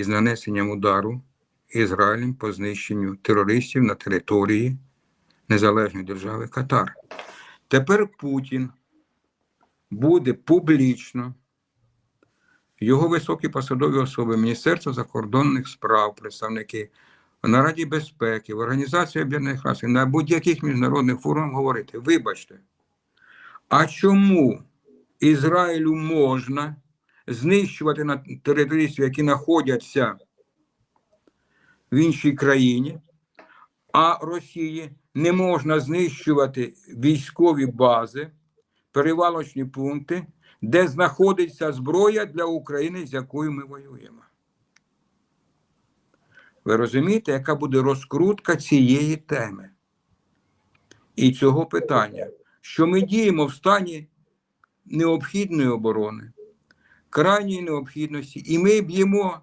із нанесенням удару Ізраїлем по знищенню терористів на території Незалежної держави Катар. Тепер Путін буде публічно, його високі посадові особи, Міністерство закордонних справ, представники на Раді безпеки, в Організації Об'єднаних Націй, на будь-яких міжнародних форумах говорити: вибачте, а чому Ізраїлю можна знищувати на території, які знаходяться в іншій країні, а Росії не можна знищувати військові бази, перевалочні пункти, де знаходиться зброя для України, з якою ми воюємо. Ви розумієте, яка буде розкрутка цієї теми і цього питання, що ми діємо в стані необхідної оборони, крайньої необхідності, і ми б'ємо